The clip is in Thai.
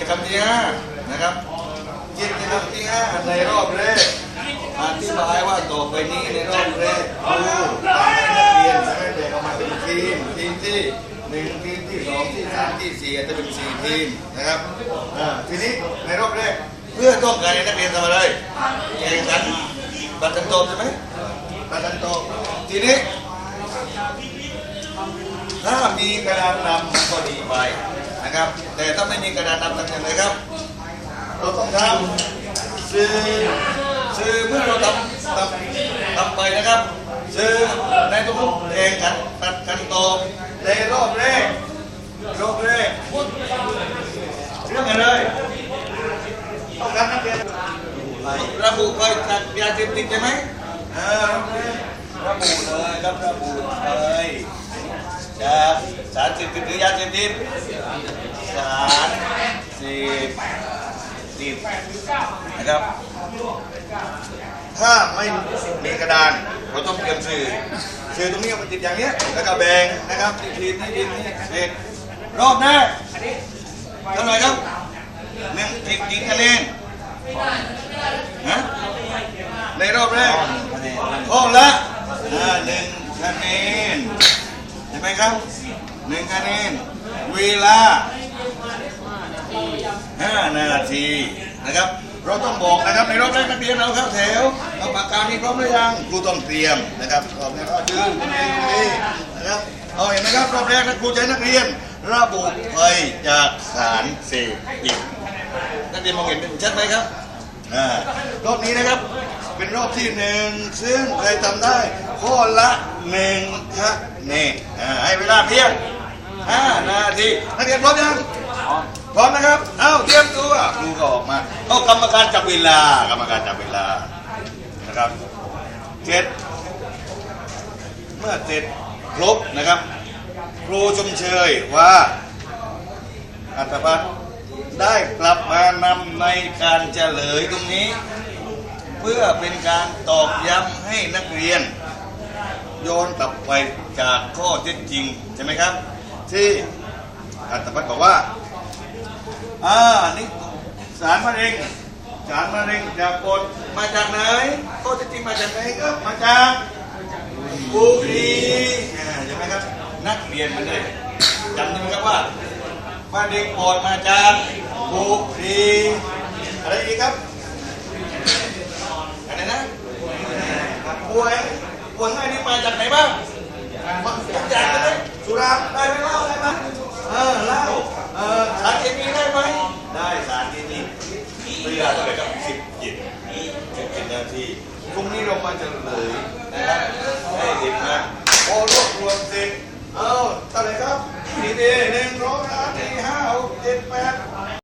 จกรรมที่ห้านะครับกิจกรรมที่ห้าในรอบแรกอธิบายว่าต่อไปนี้ในรอบแรกครูนักเรียนจะให้เด็กออกมาเป็นทีมทีมที่หนึ่งทีมที่สองที่สามที่สี่อาจจะเป็นสี่ทีมนะครับทีนี้ในรอบแรกเพื่อต้องการให้นักเรียนทำอะไรแข่งขันบัตรตันโตใช่ไหมบัตรตันโตทีนี้ถ้ามีกระดานนำมันก็ดีไป นะครับ แต่ถ้าไม่มีกระดานนำทำยังไงครับ เราต้องทำสื่อสื่อเมื่อเราทำทำทำไปนะครับสื่อในทุกๆแข่งขันตัดกันตอบในรอบแรกรอบแรกเรื่องอะไรต้องการนักเรียนระบุไปจากยาเสพติดใช่ไหมอ่าระบุเลยครับระบุเลยจากสารเสพติดหรือยาเสพติดสารเสพติดนะครับ ถ้าไม่มีกระดานเราต้องเตรียมสื่อสื่อตรงนี้เอามาติดอย่างเนี้ยแล้วก็แบ่งนะครับทีทีนี้ทีนี้เสร็จรอบแรกเท่าไหร่ครับหนึ่งกี่กี่คะแนนฮะในรอบแรกข้อละอ่าหนึ่งคะแนนเห็นไหมครับ หนึ่งคะแนน เวลา5นาทีนะครับ เราต้องบอกนะครับในรอบแรกนักเรียนเราเข้าแถวเอาปากกานี่พร้อมหรือยังครูต้องเตรียมนะครับรอบแรกก็ยืนตรงนี้ตรงนี้นะครับเอาเห็นไหมครับรอบแรกนะครูใช้นักเรียน ระบุภัยจากสารเสพติดนักเรียนมองเห็นเป็นชัดไหมครับอ่ารอบนี้นะครับเป็นรอบที่หนึ่งซึ่งใครทำได้ข้อละหนึ่งคะแนนอ่ให้เวลาเพียง 5นาทีนักเรียนพร้อมยังพร้อมนะครับ เอ้าเตรียมตัวครูก็ออกมาเอากรรมการจับเวลากรรมการจับเวลานะครับเสร็จเมื่อเสร็จครบนะครับ ครูชมเชยว่าอัตพัฒน์ได้กลับมานำในการเฉลยตรงนี้ เพื่อเป็นการตอกย้ำให้นักเรียน โยนกลับไปจากข้อเท็จจริง ใช่ไหมครับ ที่อัตพัฒน์บอกว่าอ่านี่สารมะเร็งสารมะเร็งจากกดมาจากไหนข้อเท็จจริงมาจากไหนครับมาจากบุรีอ่าใช่ไหมครับ นักเรียนมันเลยจำได้ไหมครับว่ามะเร็งปอดมาจากบุรีอะไรอีกครับอะไรนะป่วยป่วยง่ายนี่มาจากไหนบ้างมาจากไหน สุราได้ไหมเหล้าได้ไหมเออเหล้าเออสารเคมีได้ไหมได้สารเคมีเวลาเท่าไหร่ครับสิบเจ็ดสิบเจ็ดนาทีพรุ่งนี้เรามาจะเลยนะครับให้เด็กนะพอรวบรวมเสร็จเอาเท่าไหร่ครับทีเดีหนึ่งร้องสามสี่ห้าหกเจ็ดแปด